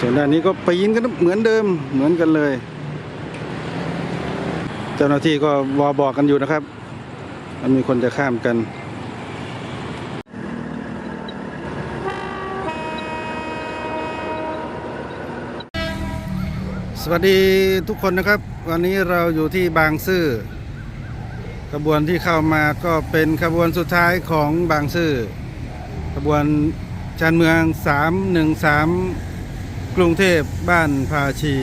ส่วนด้านนี้ก็ปีนกันเหมือนเดิมเหมือนกันเลย เจ้าหน้าที่ก็วอบอกกันอยู่นะครับ มันมีคนจะข้ามกันสวัสดีทุกคนนะครับ วันนี้เราอยู่ที่บางซื่อขบวนที่เข้ามาก็เป็นขบวนสุดท้ายของบางซื่อขบวนชานเมือง 313 กรุงเทพบ้านภาชี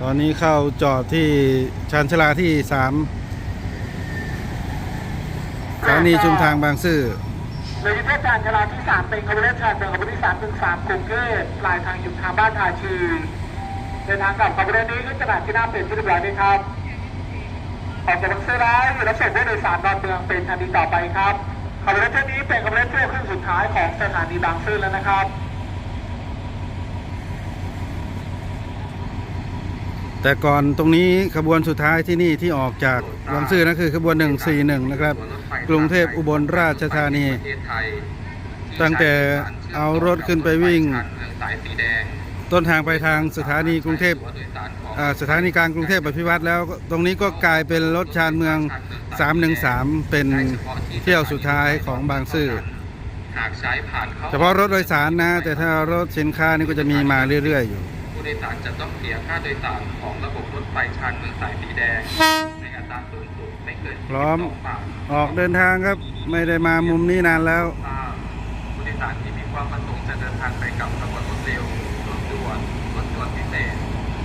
ตอนนี้เข้าจอดที่ชานชาลาที่3สถานีชุมทางบางซื่อเลยที่เทศบาลชลาที่สามเป็นขบวนรถชานเมืองขบวนที่สามถึงสามกรุงเทพปลายทางอยู่ทางบ้านทาชีเดินทางกลับขบวนนี้ขึ้นตลาดที่หน้าเป็นที่เรียบร้อยด้วยครับออกจากบางซื่อแล้วอยู่รับส่งผู้โดยสารดอนเมืองเป็นทันทีต่อไปครับ ขบวนรถเที่ยวนี้เป็นขบวนรถเที่ยวครึ่งสุดท้ายของสถานีบางซื่อแล้วนะครับ แต่ก่อนตรงนี้ขบวนสุดท้ายที่นี่ที่ออกจากบางซื่อนะคือขบวน 141 นะครับ กรุงเทพอุบลราชธานี ตั้งแต่เอารถขึ้นไปวิ่ง ต้นทางไปทางสถานีกรุงเทพสถานีกลางกรุงเทพอภิวัตรแล้ว ตรงนี้ก็กลายเป็นรถชานเมือง 313 เป็นเที่ยวสุดท้ายของบางซื่อหากใช้ผ่านเข้าเฉพาะรถโดยสารนะ แต่ถ้ารถสินค้านี่ก็จะมีมาเรื่อย ๆ อยู่ ผู้โดยสารจะต้องเสียค่าโดยสารของระบบรถไฟชานเมืองสายสีแดงในอัตราสูงสุดไม่เกินพร้อม12บาทออกเดินทางครับไม่ได้มามุมนี้นานแล้วทราบผู้โดยสารที่มีความประสงค์จะเดินทางไปกับขบวนรถเร็วรถด่วนรถด่วนพิเศษ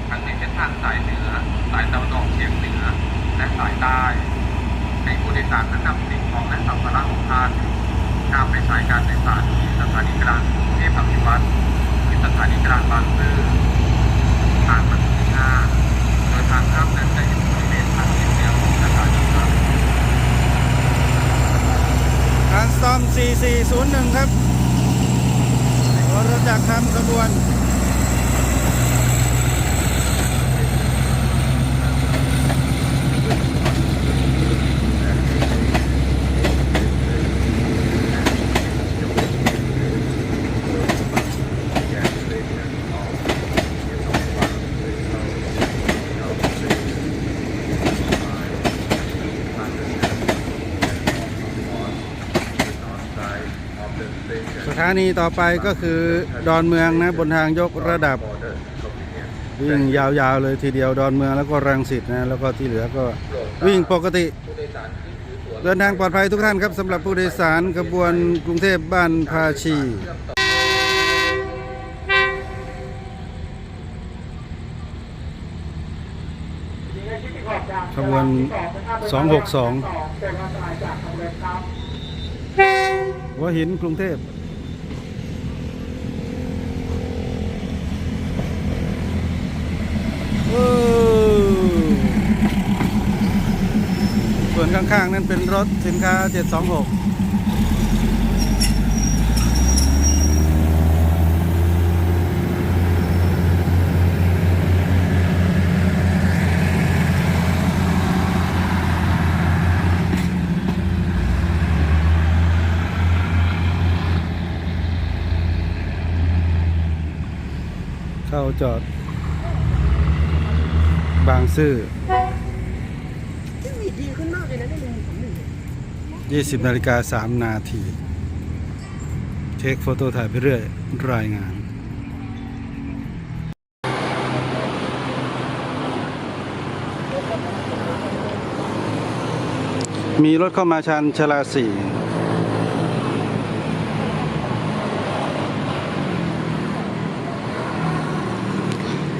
ทั้งในเส้นทางสายเหนือ สายตะวันออกเฉียงเหนือ และสายใต้ ให้ผู้โดยสารนั้นนำสิ่งของและสัมภาระของท่านนำไปใช้การโดยสารที่สถานีกลางกรุงเทพอภิวัตรที่สถานีกลางบางซื่อทางประตูที่ห้าโดยทางข้ามนั้นจะอยู่บริเวณทางทิศเหนือของสถานีครับการซ่อม4401 ครับรถจักรทำขบวน สถานีต่อไปก็คือดอนเมืองนะบนทางยกระดับวิ่งยาวๆเลยทีเดียวดอนเมืองแล้วก็รังสิตนะแล้วก็ที่เหลือก็วิ่งปกติ เดินทางปลอดภัยทุกท่านครับสำหรับผู้โดยสารขบวนกรุงเทพบ้านภาชีขบวน 262หัวหินกรุงเทพโอ้ ส่วนข้างๆ นั่นเป็นรถสินค้า 726เข้าจอด บางซื่อซึ่งมีดีขึ้นมากเลยนะในมุมของหนึ่ง20นาฬิกา3นาทีเทคโฟโต้ถ่ายไปเรื่อย รายงาน มีรถเข้ามาชันชลาสี่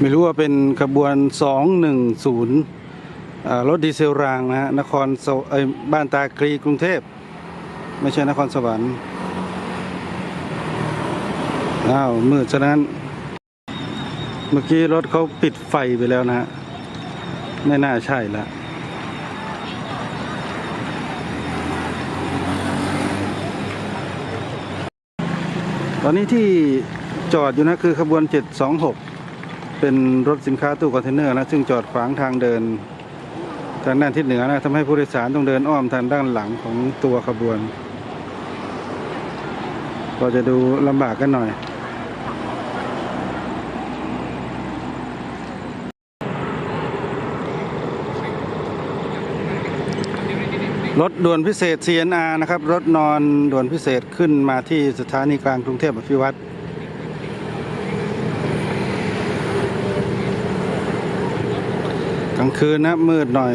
ไม่รู้ว่าเป็นขบวน 210รถดีเซลรางนะฮะนครเอ้ยบ้านตากรีกรุงเทพ ไม่ใช่นครสวรรค์อ้าวมืดฉะนั้น เมื่อกี้รถเขาปิดไฟไปแล้วนะฮะไม่น่าใช่ละตอนนี้ที่จอดอยู่นะคือขบวน 726 เป็นรถสินค้าตู้คอนเทนเนอร์นะซึ่งจอดขวางทางเดิน ทางด้านทิศเหนือนะทำให้ผู้โดยสารต้องเดินอ้อมทางด้านหลังของตัวขบวน ก็จะดูลำบากกันหน่อย รถด่วนพิเศษ CNR นะครับ รถนอนด่วนพิเศษขึ้นมาที่สถานีกลางกรุงเทพอภิวัตรกลางคืนนะมืดหน่อย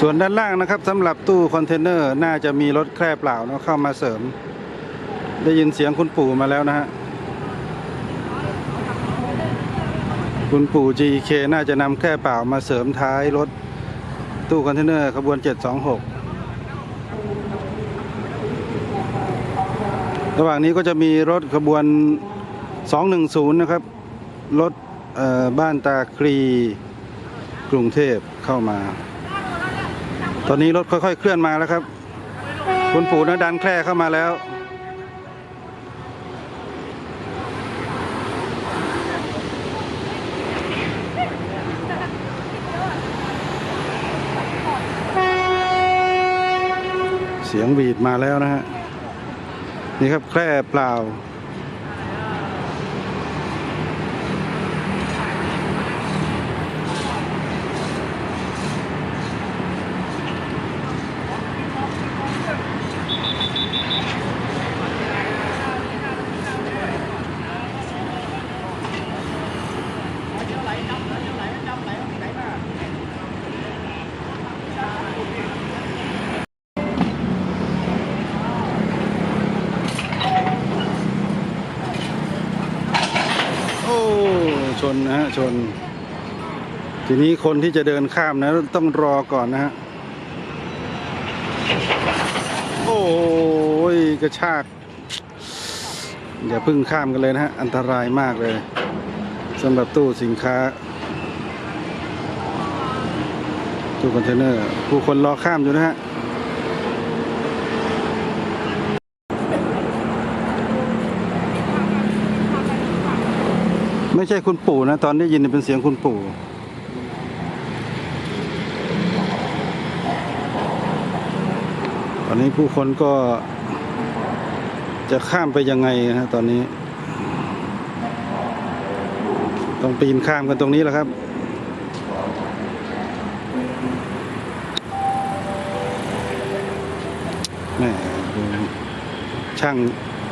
ส่วนด้านล่างนะครับสำหรับตู้คอนเทนเนอร์น่าจะมีรถแคร่เปล่าเนาะเข้ามาเสริม ได้ยินเสียงคุณปู่มาแล้วนะฮะคุณปู่ GK น่าจะนำแคร่เปล่ามาเสริมท้ายรถตู้คอนเทนเนอร์ขบวน 726 ระหว่างนี้ก็จะมีรถขบวน 210 นะครับ รถเอ่อบ้านตาคลีกรุงเทพเข้ามา ตอนนี้รถค่อย ๆ เคลื่อนมาแล้วครับ คุณปู่นะดันแคร่เข้ามาแล้ว เสียงหวีดมาแล้วนะฮะ นี่ครับแคร่เปล่า โอ้ ชนนะฮะชน ทีนี้คนที่จะเดินข้ามนะ ต้องรอก่อนนะฮะโอ้ยกระชากอย่าพึ่งข้ามกันเลยนะฮะ อันตรายมากเลยสำหรับตู้สินค้า ตู้คอนเทนเนอร์ ผู้คนรอข้ามอยู่นะฮะ ไม่ใช่คุณปู่นะ ตอนได้ยินเป็นเสียงคุณปู่ตอนนี้ผู้คนก็จะข้ามไปยังไงนะตอนนี้ ต้องปีนข้ามกันตรงนี้แหละครับแม่ช่าง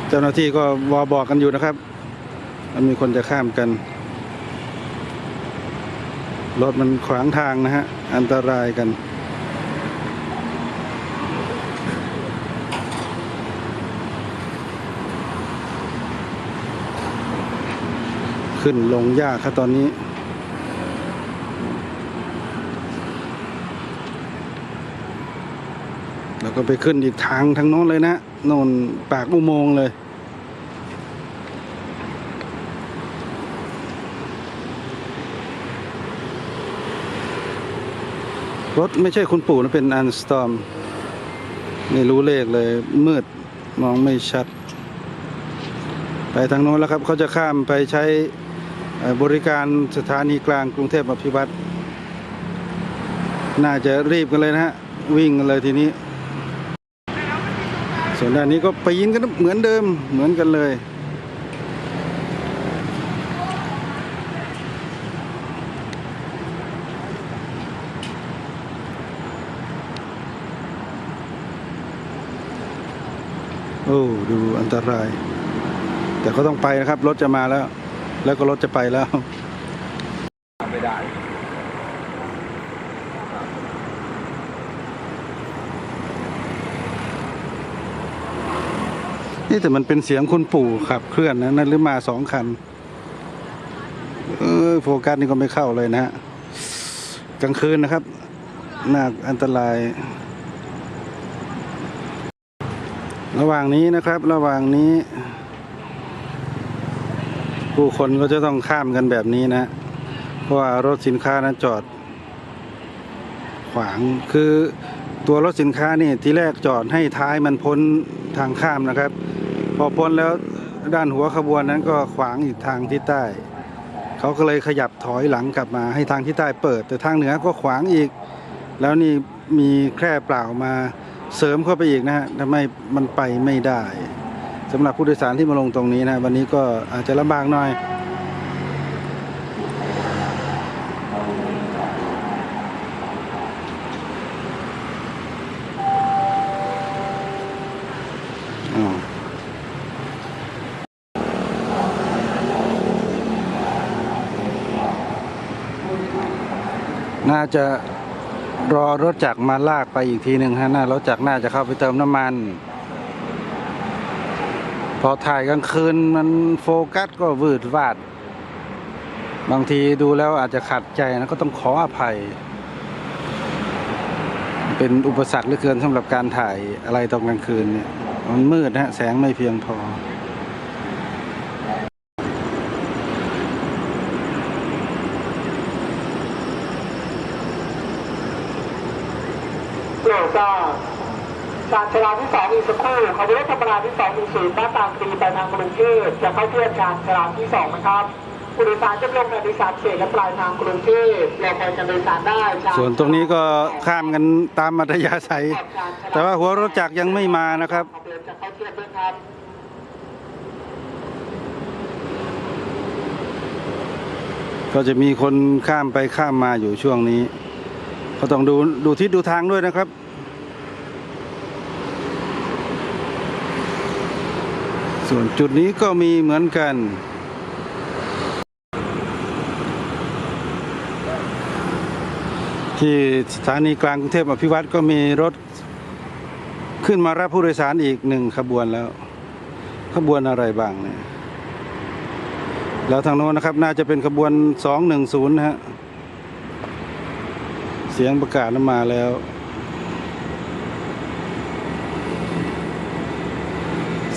เจ้าหน้าที่ก็วอบอกกันอยู่นะครับ มันมีคนจะข้ามกัน รถมันขวางทางนะฮะ อันตรายกัน ขึ้นลงยากครับตอนนี้แล้วก็ไปขึ้นอีกทางทางโน้นเลยนะโน่นปากอุโมงค์เลย รถไม่ใช่คุณปู่นะเป็นอันสตอมไม่รู้เลขเลย มืดมองไม่ชัด ไปทางโน้นแล้วครับเขาจะข้ามไปใช้บริการสถานีกลางกรุงเทพอภิวัตรน่าจะรีบกันเลยนะฮะ วิ่งกันเลยทีนี้ ส่วนด้านนี้ก็ไปีนกันเหมือนเดิมเหมือนกันเลย โอ้ดูอันตราย แต่ก็ต้องไปนะครับ รถจะมาแล้ว แล้วก็รถจะไปแล้วไม่ได้นี่แต่มันเป็นเสียงคุณปู่ขับเคลื่อนนะนั่นหรือมาสองคัน เออโฟกัสนี่ก็ไม่เข้าเลยนะฮะกลางคืนนะครับน่าอันตราย ระหว่างนี้นะครับ ระหว่างนี้ ผู้คนก็จะต้องข้ามกันแบบนี้นะ เพราะว่ารถสินค้านั้นจอด ขวางคือตัวรถสินค้านี่ทีแรกจอดให้ท้ายมันพ้นทางข้ามนะครับ พอพ้นแล้วด้านหัวขบวนนั้นก็ขวางอีกทางที่ใต้ เขาก็เลยขยับถอยหลังกลับมาให้ทางที่ใต้เปิด แต่ทางเหนือก็ขวางอีก แล้วนี่มีแคร่เปล่ามา เสริมเข้าไปอีกนะฮะทำให้มันไปไม่ได้สำหรับผู้โดยสารที่มาลงตรงนี้นะวันนี้ก็อาจจะลำบากหน่อยน่าจะ รอรถจักรมาลากไปอีกทีหนึ่งฮะน่ารถจักรน่าจะเข้าไปเติมน้ำมัน พอถ่ายกลางคืนมันโฟกัสก็วืดวาด บางทีดูแล้วอาจจะขัดใจนะก็ต้องขออภัย เป็นอุปสรรคเหลือเกินสำหรับการถ่ายอะไรตอนกลางคืนเนี่ยมันมืดนะฮะแสงไม่เพียงพอ โปรดทราบ การชะลาที่สองอีกสักครู่ขบวนรถธรรมดาที่สองหนึ่งศูนย์บ้านตางคลีไปทางกรุงเทพจะเข้าเทียบการชะลาที่สองนะครับผู้โดยสารจะลงในโดยสารเขตและปลายทางกรุงเทพเราไปกันโดยสารได้ชาส่วนตรงนี้ก็ข้ามกันตามมัธยาศัย แต่ว่าหัวรถจักรยังไม่มานะครับขบวนจะเข้าเทียบด้วยครับก็จะมีคนข้ามไปข้ามมาอยู่ช่วงนี้ ก็ต้องดูดูทิศดูทางด้วยนะครับ ส่วนจุดนี้ก็มีเหมือนกัน ที่สถานีกลางกรุงเทพอภิวัตรก็มีรถขึ้นมารับผู้โดยสารอีกหนึ่งขบวนแล้ว ขบวนอะไรบ้างเนี่ย แล้วทางโน้นนะครับ น่าจะเป็นขบวน 210 นะฮะ เสียงประกาศนั้นมาแล้ว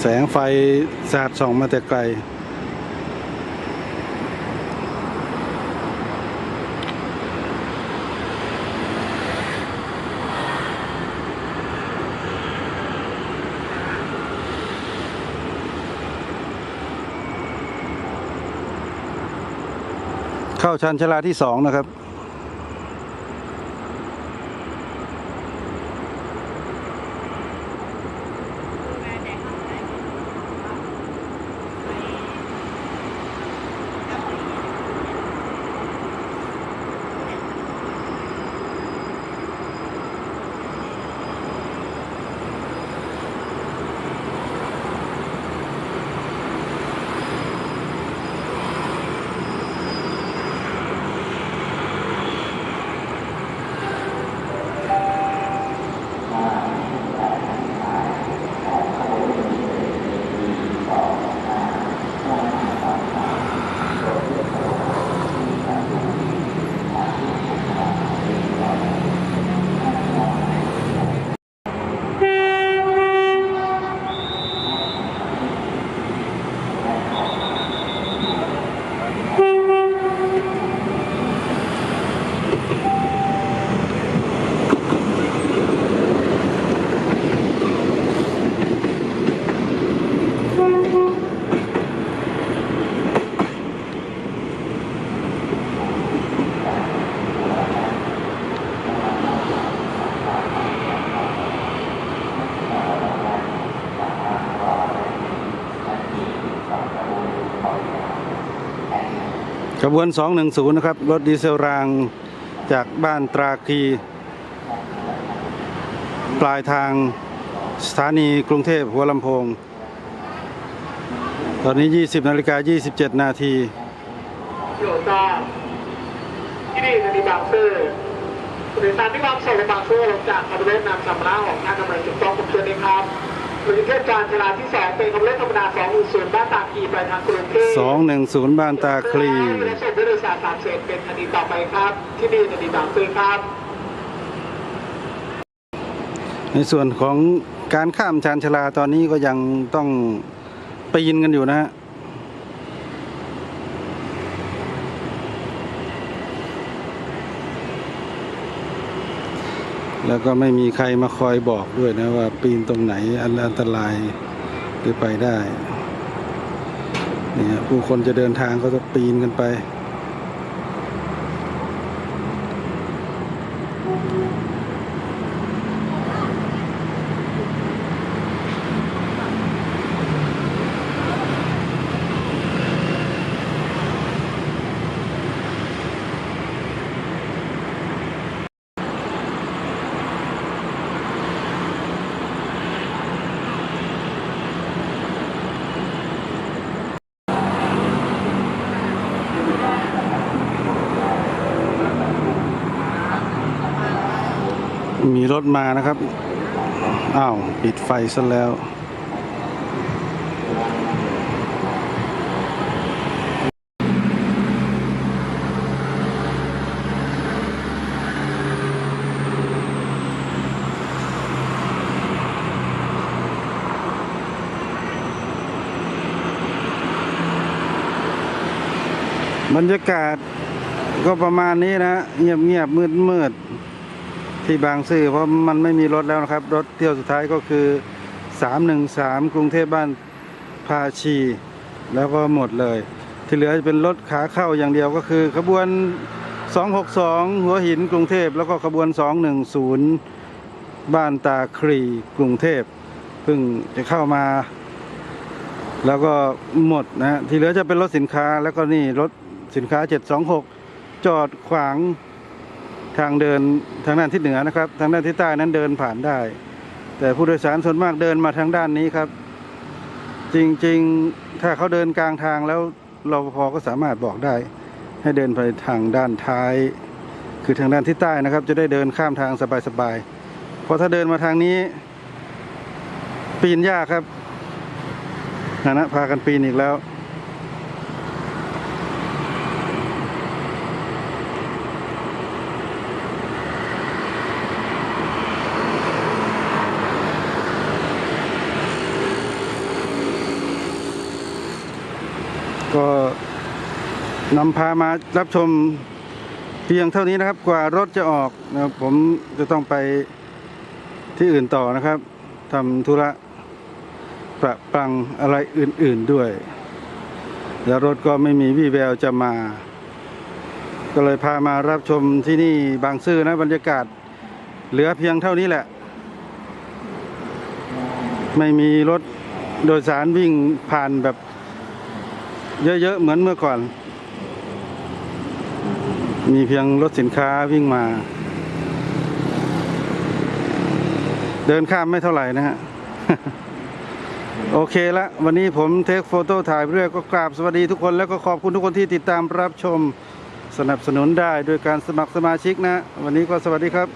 แสงไฟสาดส่องมาแต่ไกล เข้าชันชลาที่สองนะครับ ขบวน 210 นะครับ รถดีเซลรางจากบ้านตราคี ปลายทางสถานีกรุงเทพหัวลำโพง ตอนนี้ 20นาฬิกา27 นาทีโปรดทราที่นี่สถานีบางซื่อผู้โดยสารที่วางส่งบางซื่อลงจากขบวนรถนำสำราของท่านกำลังจุดต้องผมเชิญเลยครับ หรือเทียบการชะลาที่สองเป็นขบวนรถธรรมดาสองหนึ่งศูนย์บ้านตางคลีไปทางกรุงเทพ210 บ้านตาคลีและส่งผู้โดยสารตามเศษเป็นคดีต่อไปครับ ที่นี่คดีบางซื่อครับ ในส่วนของการข้ามชานชาลาตอนนี้ก็ยังต้องปีนกันอยู่นะฮะ แล้วก็ไม่มีใครมาคอยบอกด้วยนะว่าปีนตรงไหนอันอันตรายหรือไปได้เนี่ยผู้คนจะเดินทางก็จะปีนกันไป มีรถมานะครับ อ้าว ปิดไฟซะแล้ว บรรยากาศก็ประมาณนี้นะ เงียบเงียบมืดมืด ที่บางซื่อเพราะมันไม่มีรถแล้วนะครับ รถเที่ยวสุดท้ายก็คือ 313 กรุงเทพบ้านภาชี แล้วก็หมดเลย ที่เหลือจะเป็นรถขาเข้าอย่างเดียวก็คือ ขบวน 262 หัวหินกรุงเทพแล้วก็ขบวน 210 บ้านตาครีกรุงเทพเพิ่งจะเข้ามา แล้วก็หมดนะฮะที่เหลือจะเป็นรถสินค้าแล้วก็นี่รถสินค้า 726 จอดขวาง ทางเดินทางด้านทิศเหนือนะครับ ทางด้านทิศใต้นั้นเดินผ่านได้ แต่ผู้โดยสารส่วนมากเดินมาทางด้านนี้ครับ จริงๆถ้าเขาเดินกลางทางแล้วรปภก็สามารถบอกได้ ให้เดินไปทางด้านท้าย คือทางด้านทิศใต้นะครับ จะได้เดินข้ามทางสบายๆเพราะถ้าเดินมาทางนี้ ปีนยากครับนะนะพากันปีนอีกแล้ว นำพามารับชมเพียงเท่านี้นะครับ กว่ารถจะออกนะครับผมจะต้องไปที่อื่นต่อนะครับทำธุระประปรังอะไรอื่น ๆด้วย แล้วรถก็ไม่มีวี่แววจะมา ก็เลยพามารับชมที่นี่บางซื่อนะบรรยากาศเหลือเพียงเท่านี้แหละ ไม่มีรถโดยสารวิ่งผ่านแบบเยอะ ๆ เหมือนเมื่อก่อน มีเพียงรถสินค้าวิ่งมา เดินข้ามไม่เท่าไหร่นะฮะ โอเคละวันนี้ผมเทคโฟโต้ถ่ายเรื่อยก็กราบสวัสดีทุกคนแล้วก็ขอบคุณทุกคนที่ติดตามรับชมสนับสนุนได้โดยการสมัครสมาชิกนะ วันนี้ก็สวัสดีครับ